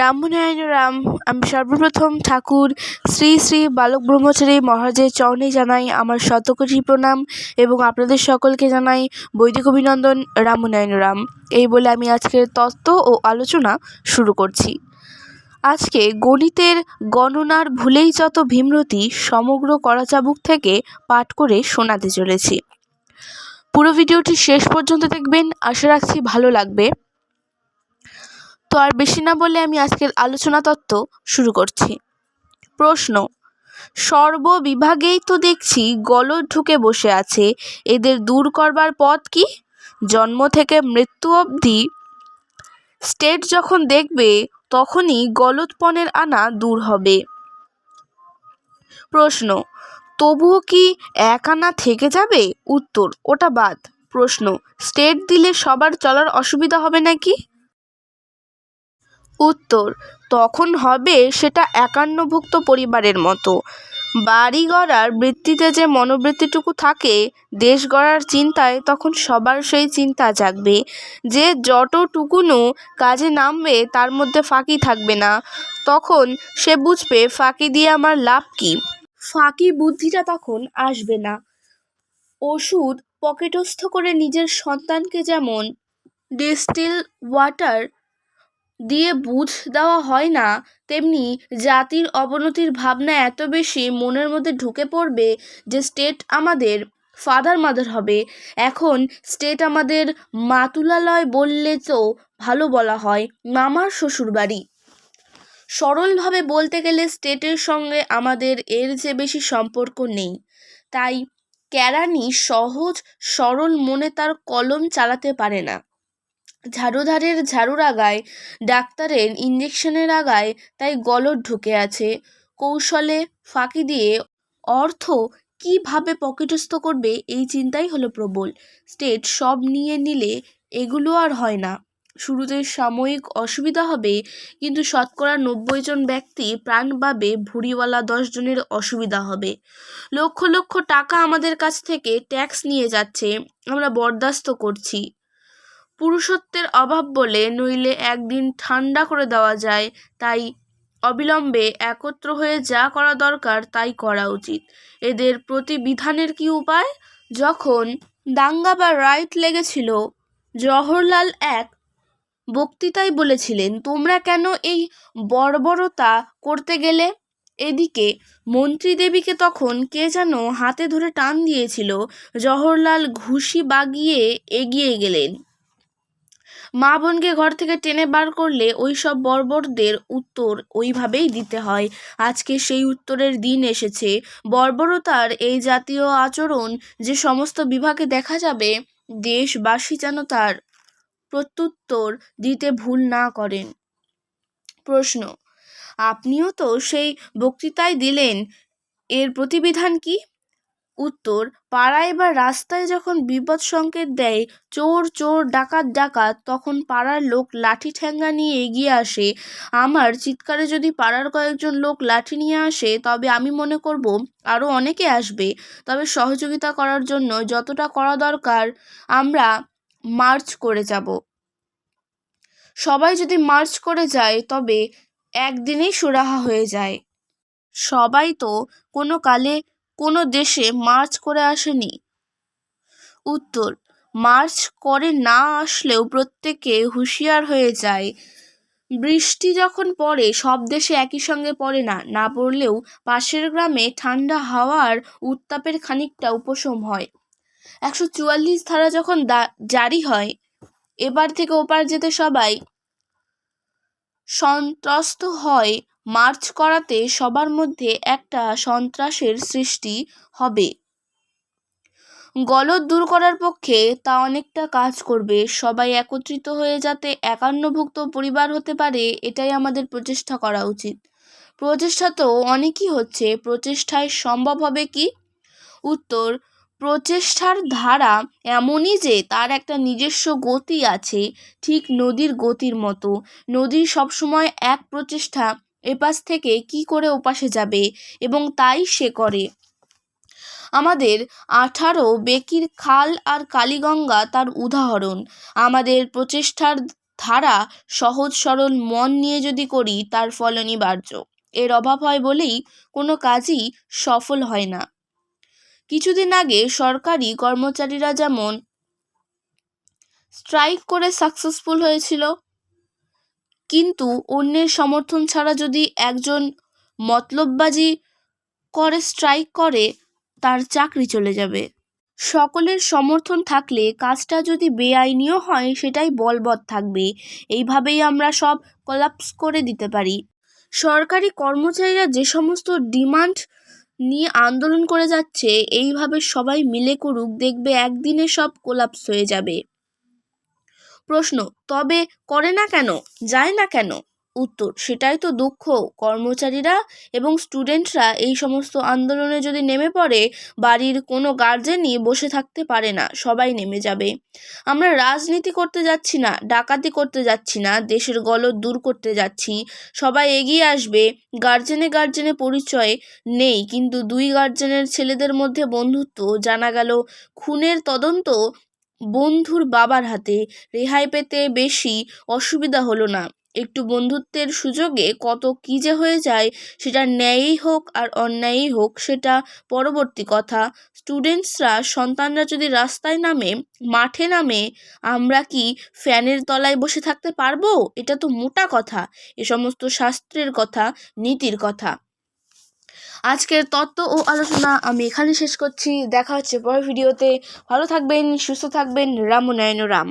রামনারায়ণ রাম। আমি সর্বপ্রথম ঠাকুর, শ্রী শ্রী বালক ব্রহ্মচারী মহারাজের চরণে জানাই আমার শতকোটি প্রণাম এবং আপনাদের সকলকে জানাই বৈদিক অভিনন্দন রামনারায়ণ রাম। এই বলে আমি আজকের তত্ত্ব ও আলোচনা শুরু করছি। আজকে গণিতের গণনার ভুলেই যত ভীমরতি সমগ্র করাচাবুক থেকে পাঠ করে শোনাতে চলেছি। পুরো ভিডিওটি শেষ পর্যন্ত দেখবেন। আশা রাখছি ভালো লাগবে। তো আর বেশি না বলে আমি আজকের আলোচনা তত্ত্ব শুরু করছি। প্রশ্ন, সর্ববিভাগেই তো দেখছি গলদ ঢুকে বসে আছে। এদের দূর করবার পথ কি? জন্ম থেকে মৃত্যু অবধি স্টেট যখন দেখবে, তখনই গলদপনের আনা দূর হবে। প্রশ্ন, তবুও কি এক আনা থেকে যাবে? উত্তর, ওটা বাদ। প্রশ্ন, স্টেট দিলে সবার চলার অসুবিধা হবে নাকি? উত্তর, তখন হবে সেটা একান্নভুক্ত পরিবারের মতো। বাড়ি গড়ার বৃত্তিতে যে মনোবৃত্তিটুকু থাকে, দেশ গড়ার চিন্তায় তখন সবার সেই চিন্তা জাগবে। যে যতটুকুনও কাজে নামবে, তার মধ্যে ফাঁকি থাকবে না। তখন সে বুঝবে, ফাঁকি দিয়ে আমার লাভ কী। ফাঁকি বুদ্ধিটা তখন আসবে না। ওষুধ পকেটস্থ করে নিজের সন্তানকে যেমন ডিস্টিল ওয়াটার দিয়ে বুঝ দেওয়া হয় না, তেমনি জাতির অবনতির ভাবনা এত বেশি মনের মধ্যে ঢুকে পড়বে যে স্টেট আমাদের ফাদার মাদার হবে। এখন স্টেট আমাদের মাতুলালয় বললে তো ভালো বলা হয়, মামার শ্বশুরবাড়ি। সরলভাবে বলতে গেলে স্টেটের সঙ্গে আমাদের এর যে বেশি সম্পর্ক নেই। তাই কেরানি সহজ সরল মনে তার কলম চালাতে পারে না। ঝাড়ুধারের ঝাড়ুর আগায়, ডাক্তারের ইঞ্জেকশনের আগায় তাই গলদ ঢুকে আছে। কৌশলে ফাঁকি দিয়ে অর্থ কীভাবে পকেটস্থ করবে এই চিন্তাই হলো প্রবল। স্টেট সব নিয়ে নিলে এগুলো আর হয় না। শুরুতে সাময়িক অসুবিধা হবে, কিন্তু শতকরা নব্বই জন ব্যক্তি প্রাণ পাবে ভুঁড়িওয়ালা জনের অসুবিধা হবে। লক্ষ লক্ষ টাকা আমাদের কাছ থেকে ট্যাক্স নিয়ে যাচ্ছে, আমরা বরদাস্ত করছি। পুরুষত্বের অভাব বলে নইলে একদিন ঠান্ডা করে দেওয়া যায়। তাই অবিলম্বে একত্র হয়ে যা করা দরকার তাই করা উচিত। এদের প্রতিবিধানের কি উপায়? যখন দাঙ্গা বা রাইট লেগেছিল, জওহরলাল এক বক্তৃতায় বলেছিলেন, তোমরা কেন এই বর্বরতা করতে গেলে? এদিকে মন্ত্রী দেবীকে তখন কে যেন হাতে ধরে টান দিয়েছিল। জওহরলাল ঘুষি বাগিয়ে এগিয়ে গেলেন। মা বোনকে ঘর থেকে টেনে বার করলে ওই সব বর্বরদের উত্তর ওইভাবেই দিতে হয়। আজকে সেই উত্তরের দিন এসেছে। বর্বরতার এই জাতীয় আচরণ যে সমস্ত বিভাগে দেখা যাবে, দেশবাসী যেন তার প্রত্যুত্তর দিতে ভুল না করেন। প্রশ্ন, আপনিও তো সেই বক্তৃতায় দিলেন, এর প্রতিবিধান কি? উত্তর, পাড়ায় বা রাস্তায় যখন বিপদ সংকেত দেয়, চোর চোর, ডাকাত ডাকাত, তখন পাড়ার লোক লাঠি ঠ্যাঙ্গা নিয়ে এগিয়ে আসে। আমার চিৎকারে যদি পাড়ার কয়েকজন লোক লাঠি নিয়ে আসে, তবে আমি মনে করব আরও অনেকে আসবে। তবে সহযোগিতা করার জন্য যতটা করা দরকার, আমরা মার্চ করে যাব। সবাই যদি মার্চ করে যায়, তবে একদিনেই সুরাহা হয়ে যায়। সবাই তো কোনো কালে কোনো দেশে মার্চ করে আসেনি। উত্তর, মার্চ করে না আসলেও প্রত্যেকে হুঁশিয়ার হয়ে যায়। বৃষ্টি যখন পড়ে, সব দেশে একই সঙ্গে পড়ে না না পড়লেও পাশের গ্রামে ঠান্ডা হাওয়ার উত্তাপের খানিকটা উপশম হয়। একশো চুয়াল্লিশ ধারা যখন জারি হয়, এবার থেকে ওপার যেতে সবাই সন্ত্রস্ত হয়। মার্চ করাতে সবার মধ্যে একটা সন্ত্রাসের সৃষ্টি হবে। গলদ দূর করার পক্ষে তা অনেকটা কাজ করবে। সবাই একত্রিত হয়ে যাতে একান্নভুক্ত পরিবার হতে পারে, এটাই আমাদের প্রচেষ্টা করা উচিত। প্রচেষ্টা তো অনেকই হচ্ছে। প্রচেষ্টায় সম্ভব হবে কি? উত্তর, প্রচেষ্টার ধারা এমনই যে তার একটা নিজস্ব গতি আছে, ঠিক নদীর গতির মতো। নদী সবসময় এক প্রচেষ্টা এপাশ থেকে কি করে ওপাশে যাবে এবং তাই সে করে। আমাদের আঠারো বেকির খাল আর কালীগঙ্গা তার উদাহরণ। আমাদের প্রচেষ্টার ধারা সহজ সরল মন নিয়ে যদি করি, তার ফল অনিবার্য। এর অভাব হয় বলেই কোনো কাজই সফল হয় না। কিছুদিন আগে সরকারি কর্মচারীরা যেমন স্ট্রাইক করে সাকসেসফুল হয়েছিল কিন্তু অন্যের সমর্থন ছাড়া যদি একজন মতলববাজি করে স্ট্রাইক করে, তার চাকরি চলে যাবে। সকলের সমর্থন থাকলে কাজটা যদি বেআইনিও হয়, সেটাই বলবৎ থাকবে। এইভাবেই আমরা সব কলাপস করে দিতে পারি। সরকারি কর্মচারীরা যে সমস্ত ডিমান্ড নিয়ে আন্দোলন করে যাচ্ছে, এইভাবে সবাই মিলে করুক, দেখবে একদিনে সব কোলাপস হয়ে যাবে। প্রশ্ন, তবে করে না কেন? যায় না কেন? উত্তর, সেটাই তো দুঃখ। কর্মচারীরা এবং স্টুডেন্টরা এই সমস্ত আন্দোলনে যদি নেমে পড়ে, বাড়ির কোনো গার্জেনই বসে থাকতে পারে না, সবাই নেমে যাবে। আমরা রাজনীতি করতে যাচ্ছি না, ডাকাতি করতে যাচ্ছি না, দেশের গলদ দূর করতে যাচ্ছি। সবাই এগিয়ে আসবে, গার্জেনে গার্জেনে পরিচয় নেই, কিন্তু দুই গার্জেনের ছেলেদের মধ্যে বন্ধুত্ব, জানা গেল, খুনের তদন্ত বন্ধুর বাবার হাতে রেহাই পেতে বেশি অসুবিধা হলো না। একটু বন্ধুত্বের সুযোগে কত কী যে হয়ে যায়, সেটা ন্যায়ই হোক আর অন্যায়ই হোক, সেটা পরবর্তী কথা। স্টুডেন্টসরা, সন্তানরা যদি রাস্তায় নামে, মাঠে নামে, আমরা কি ফ্যানের তলায় বসে থাকতে পারব? এটা তো মোটা কথা। এ সমস্ত শাস্ত্রের কথা, নীতির কথা। আজকের তত্ত্ব ও আলোচনা আমি এখানে শেষ করছি। দেখা হচ্ছে পরের ভিডিওতে। ভালো থাকবেন, সুস্থ থাকবেন। রাম নারায়ণ রাম।